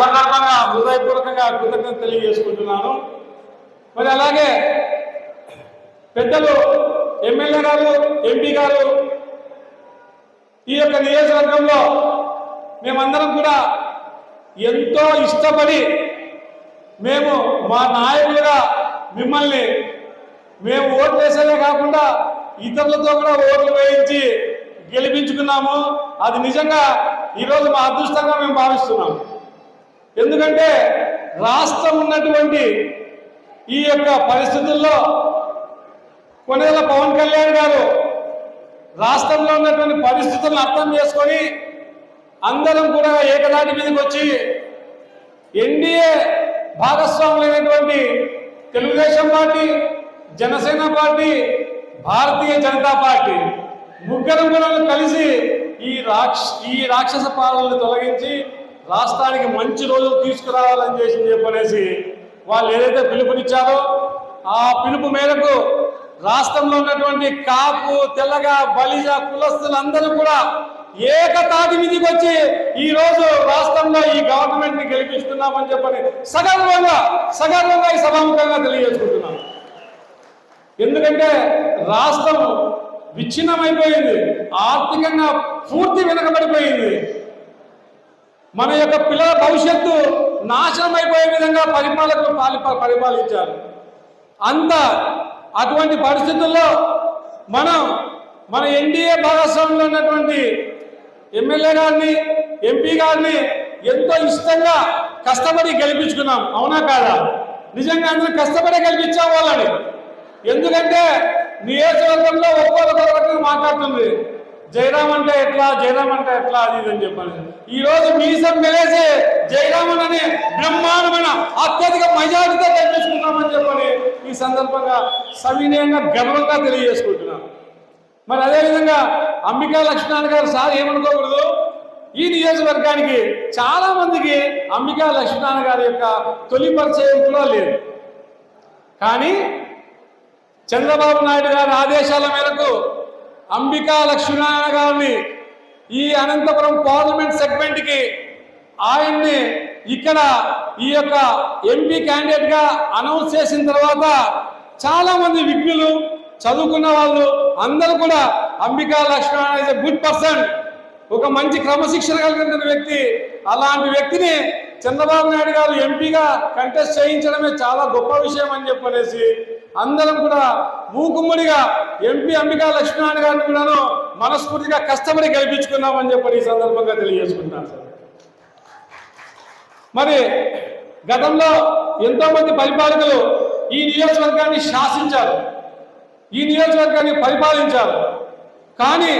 సందర్భంగా హృదయపూర్వకంగా కృతజ్ఞత తెలియజేసుకుంటున్నాను. మరి అలాగే పెద్దలు ఎమ్మెల్యే గారు ఎంపీ గారు ఈ యొక్క నియోజకవర్గంలో మేమందరం కూడా ఎంతో ఇష్టపడి మేము మా నాయకులుగా మిమ్మల్ని మేము ఓట్లు వేసేదే కాకుండా ఇతరులతో కూడా ఓట్లు వేయించి గెలిపించుకున్నాము. అది నిజంగా ఈరోజు మా అదృష్టంగా మేము భావిస్తున్నాము. ఎందుకంటే రాష్ట్రం ఉన్నటువంటి ఈ యొక్క పరిస్థితుల్లో కొనేల పవన్ కళ్యాణ్ గారు రాష్ట్రంలో ఉన్నటువంటి పరిస్థితులను అర్థం చేసుకొని అందరం కూడా ఏకదాటి మీదకి వచ్చి NDA భాగస్వాములైనటువంటి Telugu Desam party Janasena party Bharatiya Janata party ముగ్గురు కూడా కలిసి ఈ రాక్ష ఈ రాక్షస పాలనను తొలగించి రాష్ట్రానికి మంచి రోజులు తీసుకురావాలని చేసి చెప్పనేసి వాళ్ళు ఏదైతే పిలుపునిచ్చారో ఆ పిలుపు మేరకు రాష్ట్రంలో ఉన్నటువంటి కాపు తెల్లగా బలిజ కులస్తులందరూ కూడా ఏకతాటి మీదకి వచ్చి ఈ రోజు రాష్ట్రంలో ఈ గవర్నమెంట్ని గెలిపిస్తున్నామని చెప్పని సగర్వంగా సగర్వంగా ఈ సభాముఖంగా తెలియజేసుకుంటున్నాం ఎందుకంటే రాష్ట్రం విచ్ఛిన్నమైపోయింది ఆర్థికంగా పూర్తి వెనకబడిపోయింది. మన యొక్క పిల్లల భవిష్యత్తు నాశనం అయిపోయే విధంగా పరిపాలకులు పాలి పరిపాలించారు. అంత అటువంటి పరిస్థితుల్లో మనం మన ఎన్డీఏ భాగస్వామ్యంలో ఉన్నటువంటి ఎమ్మెల్యే గారిని ఎంపీ గారిని ఎంతో ఇష్టంగా కష్టపడి గెలిపించుకున్నాం. అవునా కాదా? నిజంగా అందరూ కష్టపడి గెలిపించాం వాళ్ళని ఎందుకంటే నియోజకవర్గంలో ఒక్కొక్కరు మాట్లాడుతుంది. జయరామ్ అంటే ఎట్లా? జయరామ్ అంటే ఎట్లా? అది ఇది అని చెప్పాను ఈ రోజు మీసం మెలేసి జయరామన్ అనే బ్రహ్మాండమైన అత్యధిక మెజారిటీతో గెలిపించుకున్నామని చెప్పని ఈ సందర్భంగా సవినయంగా గర్వంగా తెలియజేసుకుంటున్నాను మరి అదేవిధంగా అంబికా లక్ష్మణ్ గారు సార్ ఏమనుకోకూడదు? ఈ నియోజకవర్గానికి చాలా మందికి అంబికా లక్ష్మీనారాయణ గారి యొక్క తొలి పరిచయం కూడా లేదు. కానీ చంద్రబాబు నాయుడు గారి ఆదేశాల మేరకు అంబికా లక్ష్మీనారాయణ గారిని ఈ అనంతపురం పార్లమెంట్ సెగ్మెంట్కి ఆయన్ని ఇక్కడ ఈ యొక్క ఎంపీ క్యాండిడేట్గా అనౌన్స్ చేసిన తర్వాత చాలామంది విజ్ఞులు విఘ్నులు చదువుకున్న వాళ్ళు అందరూ కూడా Ambika Lakshminarayana is good person ఒక మంచి క్రమశిక్షణ కలిగిన వ్యక్తి. అలాంటి వ్యక్తిని చంద్రబాబు నాయుడు గారు ఎంపీగా కంటెస్ట్ చేయించడమే చాలా గొప్ప విషయం అని చెప్పనేసి అందరం కూడా మూకుమ్మడిగా ఎంపీ అంబికా లక్ష్మీనారాయణ గారిని కూడాను మనస్ఫూర్తిగా కష్టపడి గెలిపించుకున్నామని చెప్పి ఈ సందర్భంగా తెలియజేసుకుంటాను సార్. మరి గతంలో ఎంతోమంది పరిపాలకులు ఈ నియోజకవర్గాన్ని శాసించారు. ఈ నియోజకవర్గాన్ని పరిపాలించారు. కానీ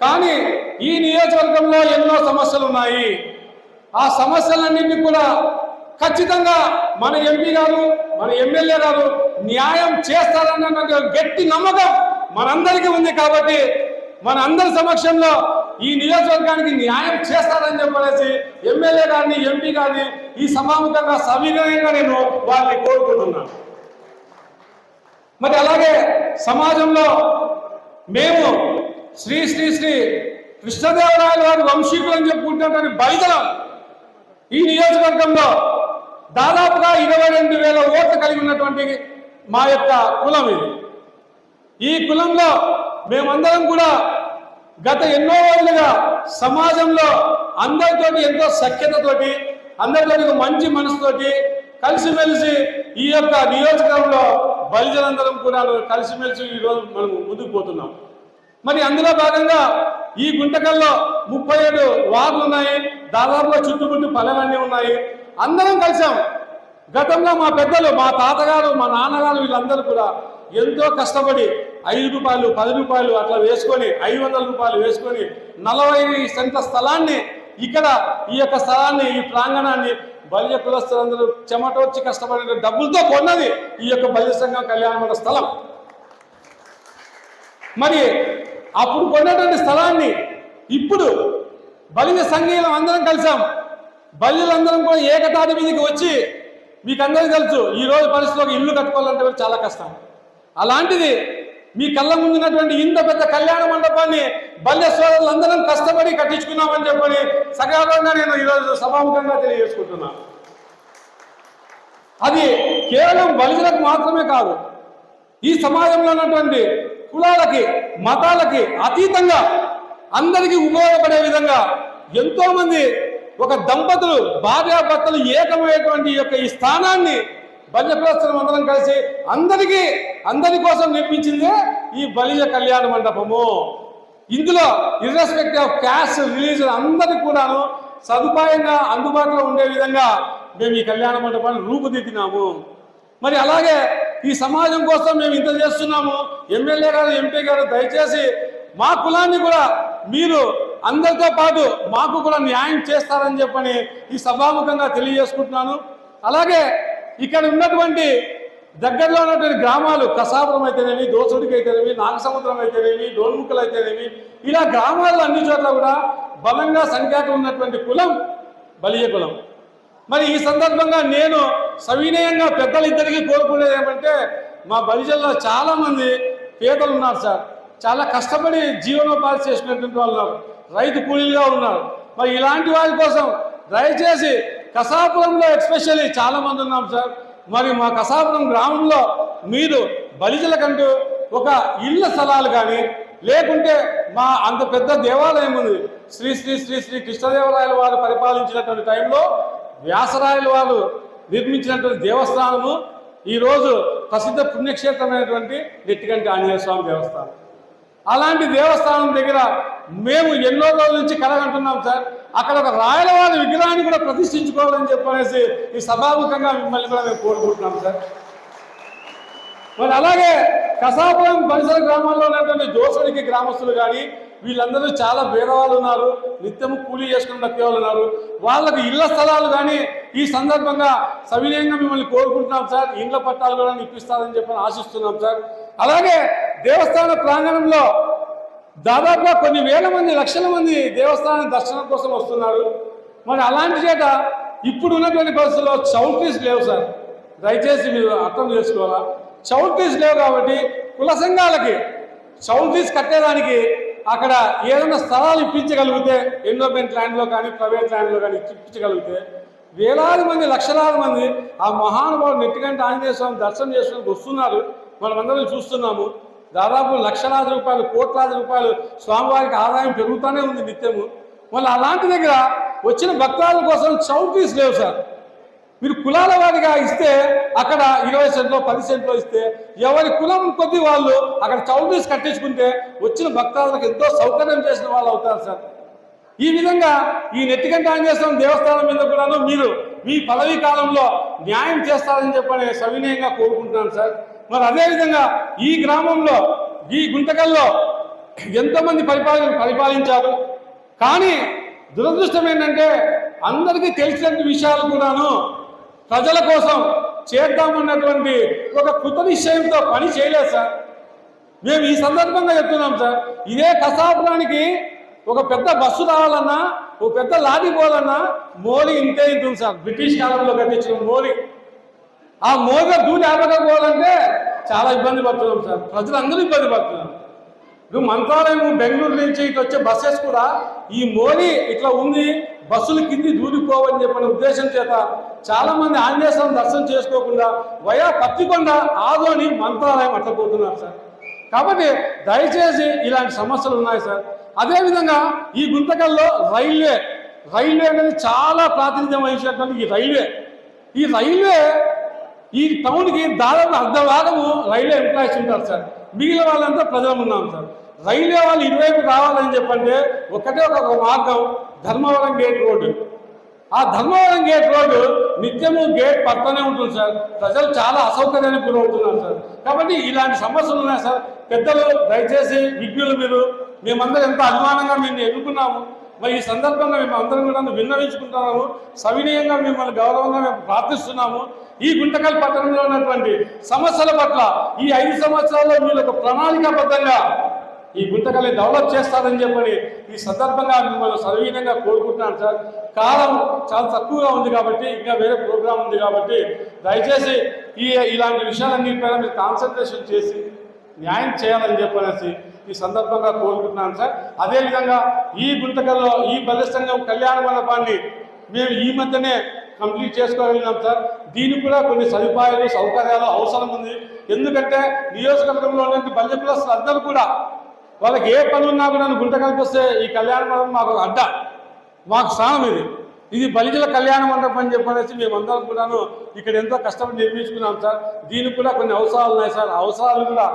కానీ ఈ నియోజకవర్గంలో ఎన్నో సమస్యలు ఉన్నాయి. ఆ సమస్యలన్నింటినీ కూడా ఖచ్చితంగా మన ఎంపీ గారు మన ఎమ్మెల్యే గారు న్యాయం చేస్తారన్న గట్టి నమ్మకం మనందరికీ ఉంది కాబట్టి మన అందరి సమక్షంలో ఈ నియోజకవర్గానికి న్యాయం చేస్తారని చెప్పేసి ఎమ్మెల్యే గారిని ఎంపీ గారిని ఈ సమాముఖంగా సవినయంగా నేను వారిని కోరుకుంటున్నాను. మరి అలాగే సమాజంలో మేము శ్రీ శ్రీ శ్రీ కృష్ణదేవరాయల వారి వంశీకులు అని చెప్పుకుంటున్నటువంటి బయట ఈ నియోజకవర్గంలో దాదాపుగా ఇరవై రెండు వేల ఓట్లు కలిగి ఉన్నటువంటి మా యొక్క కులం ఇది. ఈ కులంలో మేమందరం కూడా గత ఎన్నో రోజులుగా సమాజంలో అందరితోటి ఎంతో సఖ్యతతోటి అందరితోటి మంచి మనసుతోటి కలిసిమెలిసి ఈ యొక్క నియోజకవర్గంలో బలిజలందరం కూడా కలిసిమెలిసి ఈరోజు మనం ముందుకు పోతున్నాం. మరి అందులో భాగంగా ఈ గుంటకల్లో ముప్పై ఏడు వార్డులు ఉన్నాయి. దాదాపుగా చుట్టుముట్టు పల్లెలన్నీ ఉన్నాయి. అందరం కలిసాం. గతంలో మా పెద్దలు మా తాతగారు మా నాన్నగారు వీళ్ళందరూ కూడా ఎంతో కష్టపడి ఐదు రూపాయలు పది రూపాయలు అట్లా వేసుకొని ఐదు వందల రూపాయలు వేసుకొని నలభై సెంట్ల స్థలాన్ని ఇక్కడ ఈ యొక్క స్థలాన్ని ఈ ప్రాంగణాన్ని బల్య కులస్తులందరూ చెమటోర్చి కష్టపడిన డబ్బులతో కొన్నది ఈ యొక్క బల్య సంఘం కళ్యాణమైన స్థలం. మరి అప్పుడు కొన్నటువంటి స్థలాన్ని ఇప్పుడు బలిజ సంఘీయులం అందరం కలిసాం. బల్లులందరం కూడా ఏకతాటి మీదకి వచ్చి మీకు అందరికీ తెలుసు ఈ రోజు పరిస్థితిలో ఒక ఇల్లు కట్టుకోవాలంటే చాలా కష్టం. అలాంటిది మీ కళ్ళ ముందున్నటువంటి ఇంత పెద్ద కళ్యాణ మండపాన్ని బల్య సోదరులందరం కష్టపడి కట్టించుకున్నామని చెప్పని సకాలంగా నేను ఈరోజు సభాముఖంగా తెలియజేసుకుంటున్నాను అది కేవలం బలిజలకు మాత్రమే కాదు ఈ సమాజంలో ఉన్నటువంటి కులాలకి మతాలకి అతీతంగా అందరికీ ఉపయోగపడే విధంగా ఎంతోమంది ఒక దంపతులు భార్యాభర్తలు ఏకమైనటువంటి యొక్క ఈ స్థానాన్ని బల్యప్రస్థలం అందరం కలిసి అందరికీ అందరి కోసం నిర్మించిందే ఈ బలిజ కళ్యాణ మండపము. ఇందులో ఇర్రెస్పెక్ట్ ఆఫ్ క్యాస్ట్ రిలీజన్ అందరికి కూడాను సదుపాయంగా అందుబాటులో ఉండే విధంగా మేము ఈ కళ్యాణ మండపాన్ని రూపుదిద్దినాము. మరి అలాగే ఈ సమాజం కోసం మేము ఇంత చేస్తున్నాము. ఎమ్మెల్యే గారు ఎంపీ గారు దయచేసి మా కులాన్ని కూడా మీరు అందరితో పాటు మాకు కూడా న్యాయం చేస్తారని చెప్పని ఈ సభాముఖంగా తెలియజేసుకుంటున్నాను. అలాగే ఇక్కడ ఉన్నటువంటి దగ్గరలో ఉన్నటువంటి గ్రామాలు కసాపురం అయితేనేమి దోసుడికి అయితేనేమి నాగసముద్రం అయితేనేమి డోల్ముక్కలు అయితేనేమి ఇలా గ్రామాల్లో అన్ని చోట్ల కూడా బలంగా సంఖ్యాకం ఉన్నటువంటి కులం బలియ కులం. మరి ఈ సందర్భంగా నేను సవినయంగా పెద్దలిద్దరికీ కోరుకునేది ఏమంటే మా బలిజల్లో చాలామంది పేదలు ఉన్నారు సార్. చాలా కష్టపడి జీవనోపాధి చేసినటువంటి వాళ్ళు రైతు కూలీలుగా ఉన్నారు. మరి ఇలాంటి వారి కోసం దయచేసి కసాపురంలో ఎస్పెషల్లీ చాలా మంది ఉన్నాం సార్. మరి మా కసాపురం గ్రామంలో మీరు బలిజలకంటూ ఒక ఇళ్ళ స్థలాలు కానీ లేకుంటే మా అంత పెద్ద దేవాలయం ఉంది. శ్రీ శ్రీ శ్రీ శ్రీ కృష్ణదేవరాయల వారు పరిపాలించినటువంటి టైంలో వ్యాసరాయల వారు నిర్మించినటువంటి దేవస్థానము ఈరోజు ప్రసిద్ధ పుణ్యక్షేత్రమైనటువంటి నెట్టికంటి ఆంజనేయ స్వామి దేవస్థానం. అలాంటి దేవస్థానం దగ్గర మేము ఎన్నో రోజుల నుంచి కలగంటున్నాం సార్. అక్కడ ఒక రాయలవారి విగ్రహాన్ని కూడా ప్రతిష్ఠించుకోవాలని చెప్పనేసి ఈ సభాముఖంగా మిమ్మల్ని కూడా మేము కోరుకుంటున్నాం సార్. మరి అలాగే కసాపురం పరిసర గ్రామాల్లో ఉన్నటువంటి జోసుడికి గ్రామస్తులు కానీ వీళ్ళందరూ చాలా పేదవాళ్ళు ఉన్నారు. నిత్యము కూలీ చేసుకుని బతికే ఉన్నారు. వాళ్ళకు ఇళ్ళ స్థలాలు కానీ ఈ సందర్భంగా సవినయంగా మిమ్మల్ని కోరుకుంటున్నాం సార్. ఇండ్ల పట్టాలు కూడా ఇప్పిస్తారని చెప్పని ఆశిస్తున్నాం సార్. అలాగే దేవస్థాన ప్రాంగణంలో దాదాపుగా కొన్ని వేల మంది లక్షల మంది దేవస్థానం దర్శనం కోసం వస్తున్నారు. మరి అలాంటి చేత ఇప్పుడు ఉన్నటువంటి పరిస్థితుల్లో చౌల్ట్రీస్ లేవు సార్. దయచేసి మీరు అర్థం చేసుకోవాలా? చౌల్ట్రీస్ లేవు కాబట్టి కుల సంఘాలకి చౌల్ట్రీస్ కట్టేదానికి అక్కడ ఏదైనా స్థలాలు ఇప్పించగలిగితే ఎండోమెంట్ ల్యాండ్లో కానీ ప్రైవేట్ ల్యాండ్లో కానీ ఇప్పించగలిగితే వేలాది మంది లక్షలాది మంది ఆ మహానుభావుడు నెట్టికంటే ఆంజనేయ స్వామి దర్శనం చేసుకుని వస్తున్నారు. మనమందరం చూస్తున్నాము. దాదాపు లక్షలాది రూపాయలు కోట్లాది రూపాయలు స్వామివారికి ఆదాయం పెరుగుతూనే ఉంది నిత్యము. మళ్ళీ అలాంటి దగ్గర వచ్చిన భక్తాల కోసం చౌకీస్ లేవు సార్. మీరు కులాల వారిగా ఇస్తే అక్కడ ఇరవై సెంట్లో పది సెంట్లో ఇస్తే ఎవరి కులం కొద్ది వాళ్ళు అక్కడ చౌకీస్ కట్టించుకుంటే వచ్చిన భక్తాలకు ఎంతో సౌకర్యం చేసిన వాళ్ళు అవుతారు సార్. ఈ విధంగా ఈ నెట్టికంట ఆంజనేయ దేవస్థానం మీద కూడాను మీరు మీ పదవీ కాలంలో న్యాయం చేస్తారని చెప్పని సవినయంగా కోరుకుంటున్నాను సార్. మరి అదేవిధంగా ఈ గ్రామంలో ఈ గుంటకల్లో ఎంతమంది పరిపాల పరిపాలించారు. కానీ దురదృష్టం ఏంటంటే అందరికీ తెలిసినటువంటి విషయాలు కూడాను ప్రజల కోసం చేద్దామన్నటువంటి ఒక కృత నిశ్చయంతో పని చేయలేదు సార్. మేము ఈ సందర్భంగా చెప్తున్నాం సార్ ఇదే కసాపురానికి ఒక పెద్ద బస్సు రావాలన్నా ఒక పెద్ద లారీ పోవాలన్నా మోలి ఇంతే ఇంటుంది సార్. బ్రిటిష్ కాలంలో కట్టించిన మోలి ఆ మోగ దూని ఆపకపోవాలంటే చాలా ఇబ్బంది పడుతున్నాం సార్. ప్రజలందరూ ఇబ్బంది పడుతున్నారు. ఇప్పుడు మంత్రాలయం బెంగళూరు నుంచి ఇటు వచ్చే బస్సెస్ కూడా ఈ మోడీ ఇట్లా ఉంది బస్సులు కింది దూరిపోవని చెప్పిన ఉద్దేశం చేత చాలా మంది ఆంజనేయ స్వామి దర్శనం చేసుకోకుండా వయా పత్తికొండ ఆదోని మంత్రాలయం అట్టపోతున్నారు సార్. కాబట్టి దయచేసి ఇలాంటి సమస్యలు ఉన్నాయి సార్. అదేవిధంగా ఈ గుంతకల్లో రైల్వే రైల్వే అనేది చాలా ప్రాతినిధ్యం వహించినటువంటి ఈ రైల్వే. ఈ రైల్వే ఈ టౌన్కి దాదాపు అర్ధ భాగము రైల్వే ఎంప్లాయీస్ ఉంటారు సార్. మిగిలిన వాళ్ళంతా ప్రజలు ఉన్నాం సార్. రైల్వే వాళ్ళు ఇటువైపు రావాలని చెప్పంటే ఒకటే ఒక మార్గం ధర్మవరం గేట్ రోడ్డు. ఆ ధర్మవరం గేట్ రోడ్డు నిత్యము గేట్ పక్కనే ఉంటుంది సార్. ప్రజలు చాలా అసౌకర్యానికి గురవుతున్నారు సార్. కాబట్టి ఇలాంటి సమస్యలు ఉన్నాయి సార్. పెద్దలు దయచేసి విజ్ఞులు మీరు మేమందరం ఎంత అభిమానంగా మేము ఎన్నుకున్నాము మరి ఈ సందర్భంగా మేము అందరం కూడా విన్నవించుకుంటున్నాము. సవినీయంగా మిమ్మల్ని గౌరవంగా మేము ప్రార్థిస్తున్నాము. ఈ గుంటకల్ పట్టణంలో ఉన్నటువంటి సమస్యల పట్ల ఈ ఐదు సంవత్సరాల్లో మీరు ఒక ప్రణాళికాబద్ధంగా ఈ గుంతకల్ని డెవలప్ చేస్తారని చెప్పని ఈ సందర్భంగా మిమ్మల్ని సవినయంగా కోరుకుంటున్నాను సార్. కాలం చాలా తక్కువగా ఉంది కాబట్టి ఇంకా వేరే ప్రోగ్రాం ఉంది కాబట్టి దయచేసి ఈ ఇలాంటి విషయాలన్నిటిపైన మీరు కాన్సన్ట్రేషన్ చేసి న్యాయం చేయాలని చెప్పనేసి ఈ సందర్భంగా కోరుకుంటున్నాను సార్. అదేవిధంగా ఈ గుంతకల్లో ఈ బలిష్టంగా కళ్యాణ మండపాన్ని మేము ఈ మధ్యనే కంప్లీట్ చేసుకోగలిగినాం సార్. దీనికి కూడా కొన్ని సదుపాయాలు సౌకర్యాలు అవసరం ఉంది. ఎందుకంటే నియోజకవర్గంలో ఉన్నటువంటి బల్య పిల్లలు అందరూ కూడా వాళ్ళకి ఏ పని ఉన్నా కూడా గుంట కల్పిస్తే ఈ కళ్యాణ మండపం మాకు అడ్డ. మాకు స్థానం ఇది. ఇది బలిజల కళ్యాణ మండపం అని చెప్పనేసి మేమందరం కూడాను ఇక్కడ ఎంతో కష్టపడి నిర్మించుకున్నాం సార్. దీనికి కూడా కొన్ని అవసరాలు ఉన్నాయి సార్. అవసరాలు కూడా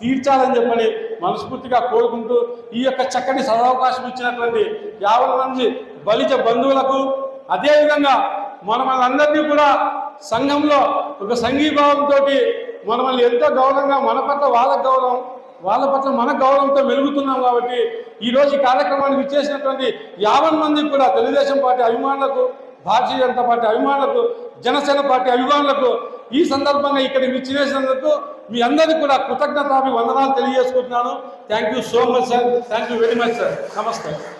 తీర్చాలని చెప్పని మనస్ఫూర్తిగా కోరుకుంటూ ఈ యొక్క చక్కటి సదవకాశం ఇచ్చినటువంటి యాభై మంది బలిజ బంధువులకు అదేవిధంగా మనమల్ని కూడా సంఘంలో ఒక సంఘీభావంతో మనల్ని ఎంతో గౌరవంగా మన పట్ల వాళ్ళ గౌరవం వాళ్ళ పట్ల మన గౌరవంతో మెలుగుతున్నాం కాబట్టి ఈరోజు ఈ కార్యక్రమానికి ఇచ్చేసినటువంటి యాభై మంది కూడా తెలుగుదేశం పార్టీ అభిమానులకు భారతీయ జనతా పార్టీ అభిమానులకు జనసేన పార్టీ అభిమానులకు ఈ సందర్భంగా ఇక్కడ విచ్చివేసినందుకు మీ అందరికీ కూడా కృతజ్ఞతాభి వందనాలు తెలియజేసుకుంటున్నాను. Thank you so much sir thank you very much sir నమస్తే